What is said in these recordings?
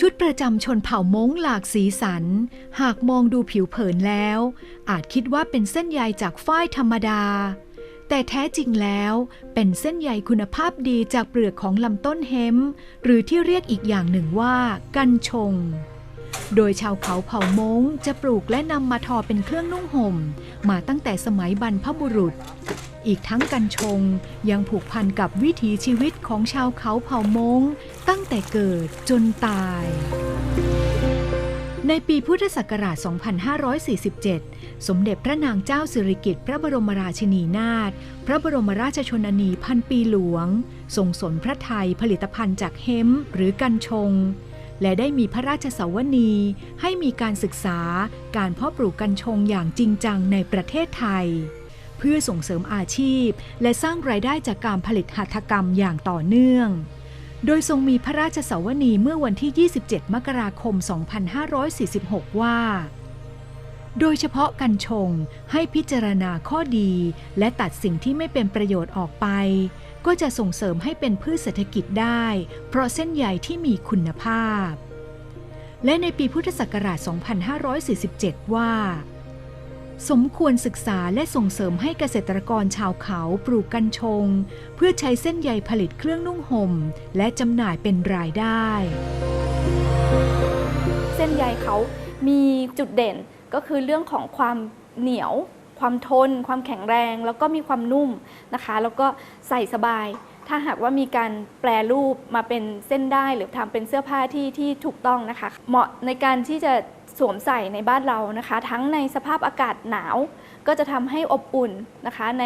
ชุดประจำชนเผ่ามงหลากสีสัน หากมองดูผิวเผินแล้ว อาจคิดว่าเป็นเส้นใยจากฝ้ายธรรมดา แต่แท้จริงแล้วเป็นเส้นใยคุณภาพดีจากเปลือกของลำต้นเฮมหรือที่เรียกอีกอย่างหนึ่งว่า กันชง โดยชาวเขาเผ่ามงจะปลูกและนำมาทอเป็นเครื่องนุ่งห่ม มาตั้งแต่สมัยบรรพบุรุษ อีกทั้งกันชงยังผูกพันกับวิถีชีวิตของชาวเขาเผ่ามงตั้งแต่เกิดจนตาย ในปีพุทธศักราช 2547 สมเด็จพระนางเจ้าสิริกิติ์พระบรมราชินีนาถ พระบรมราชชนนีพันปีหลวงทรงสนพระไทยผลิตภัณฑ์จากเฮมหรือกันชงและได้มีพระราชสวนีให้มีการศึกษาการเพาะปลูกกัญชงอย่างจริงจังในประเทศไทย เพื่อส่งเสริมอาชีพ และสร้างรายได้จากการผลิตหัตถกรรมอย่างต่อเนื่อง โดยทรงมีพระราชสวนีเมื่อวันที่ 27 มกราคม 2546 ว่า โดยเฉพาะกัญชงให้พิจารณาข้อดีและตัดสิ่งที่ไม่เป็นประโยชน์ออกไป ก็จะส่งเสริมให้เป็นพืชเศรษฐกิจได้ เพราะเส้นใยที่มีคุณภาพ และในปีพุทธศักราช 2547 ว่า สมควรศึกษาและส่งเสริมให้เกษตรกรชาวเขาปลูกกัญชง เพื่อใช้เส้นใยผลิตเครื่องนุ่งห่ม และจำหน่ายเป็นรายได้ เส้นใยเขามีจุดเด่นก็คือเรื่องของความเหนียว ความทน ความแข็งแรง แล้วก็มีความนุ่มนะคะ แล้วก็ใส่สบาย ถ้าหากว่ามีการแปรรูปมาเป็นเส้นได้หรือทำเป็นเสื้อผ้าที่ที่ถูกต้องนะคะ เหมาะในการที่จะ สวมใส่ในบ้านเรานะคะ ทั้งในสภาพอากาศหนาว ก็จะทำให้อบอุ่นนะคะ ใน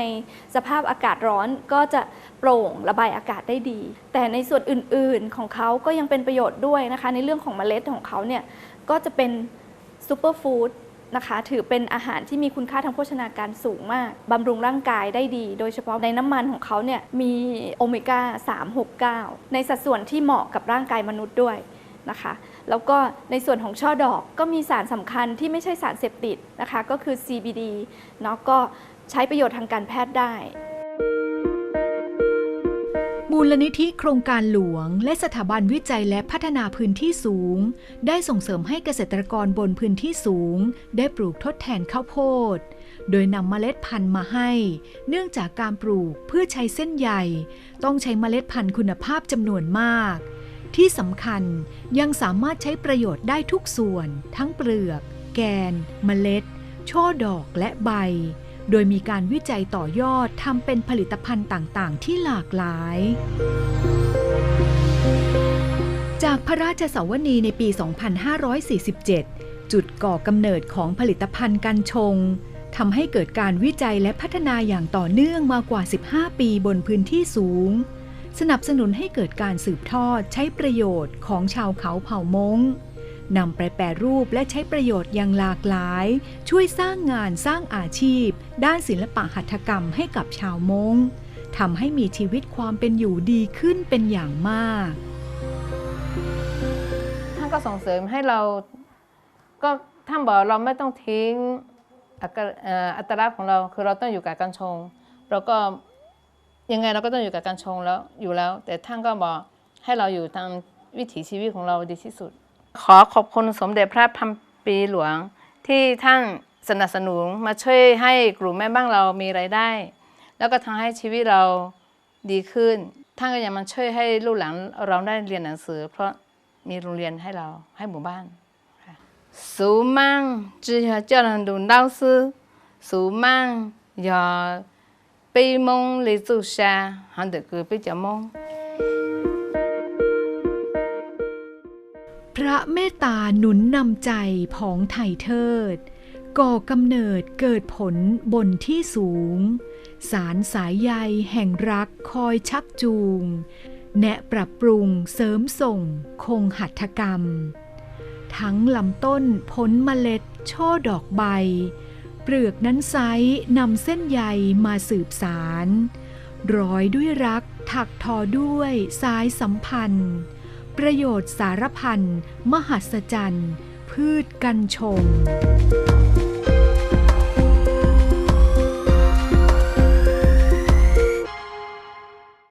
สภาพอากาศร้อนก็จะโปร่งระบายอากาศได้ดี แต่ในส่วนอื่นๆของเขาก็ยังเป็นประโยชน์ด้วยนะคะ ในเรื่องของเมล็ดของเขาเนี่ยก็จะเป็นซูเปอร์ฟู้ดนะคะถือเป็นอาหารที่มีคุณค่าทางโภชนาการสูงมาก บำรุงร่างกายได้ดี โดยเฉพาะในน้ำมันของเขาเนี่ยมีโอเมก้า 369 ในสัดส่วนที่เหมาะกับร่างกายมนุษย์ด้วย นะคะแล้วก็ในส่วนของช่อดอกก็มีสารสำคัญที่ไม่ใช่สารเสพติดนะคะก็คือ CBD เนาะก็ใช้ประโยชน์ทางการแพทย์ได้ มูลนิธิโครงการหลวง และสถาบันวิจัยและพัฒนาพื้นที่สูง ได้ส่งเสริมให้เกษตรกรบนพื้นที่สูง ได้ปลูกทดแทนข้าวโพดโดยนำเมล็ดพันธุ์มาให้ เนื่องจากการปลูกเพื่อใช้เส้นใยต้องใช้เมล็ดพันธุ์คุณภาพจำนวนมาก ที่สำคัญยังสามารถใช้ประโยชน์ได้ทุกส่วน ทั้งเปลือก แกน เมล็ด ช่อดอกและใบ โดยมีการวิจัยต่อยอดทำเป็นผลิตภัณฑ์ต่างๆ ที่หลากหลาย จากพระราชสวนีในปี 2547 จุดก่อกำเนิดของผลิตภัณฑ์กันชงทำให้เกิดการวิจัยและพัฒนาอย่างต่อเนื่องมากว่า 15 ปีบนพื้นที่สูง สนับสนุนให้เกิดการสืบทอดใช้ประโยชน์ของชาวเขาเผ่ามงนำไปแปรรูปและใช้ประโยชน์อย่างหลากหลาย ช่วยสร้างงานสร้างอาชีพ ด้านศิลปะหัตถกรรมให้กับชาวมงทำให้มีชีวิตความเป็นอยู่ดีขึ้นเป็นอย่างมาก ท่านก็ส่งเสริมให้เราก็ท่านบอกเราไม่ต้องทิ้งอัตลักษณ์ของเราคือเราต้องอยู่กับการชง เราก็ ยังไงเราก็ต้องอยู่กับการชงแล้วอยู่แล้ว แต่ท่านก็บอกให้เราอยู่ตามวิถีชีวิตของเราดีที่สุด ขอขอบคุณสมเด็จพระพันปีหลวง ที่ท่านสนับสนุนมาช่วยให้กลุ่มแม่บ้านเรามีไรายได้ แล้วก็ทำให้ชีวิตเราดีขึ้น ท่านก็ยังมาช่วยให้ลูกหลานเราได้เรียนหนังสือ เพราะมีโรงเรียนให้เราให้หมู่บ้านสูมั่งจือเจ้าหน้าดูเล่าซื้อสูมั่งอย่า ไปมงเลยจูชาหันเดกคือไปจะมพระเมตตาหนุนนำใจผองไถ่เทิด ก่อกำเนิดเกิดผลบนที่สูง สารสายใยแห่งรักคอยชักจูง แนะปรับปรุงเสริมส่งคงหัตถกรรม ทั้งลำต้นผลเมล็ดช่อดอกใบ เปลือกนั้นไซนำเส้นใยมาสืบสาร ร้อยด้วยรักถักทอด้วยสายสัมพันธ์ ประโยชน์สารพันมหัศจรรย์ พืชกันชง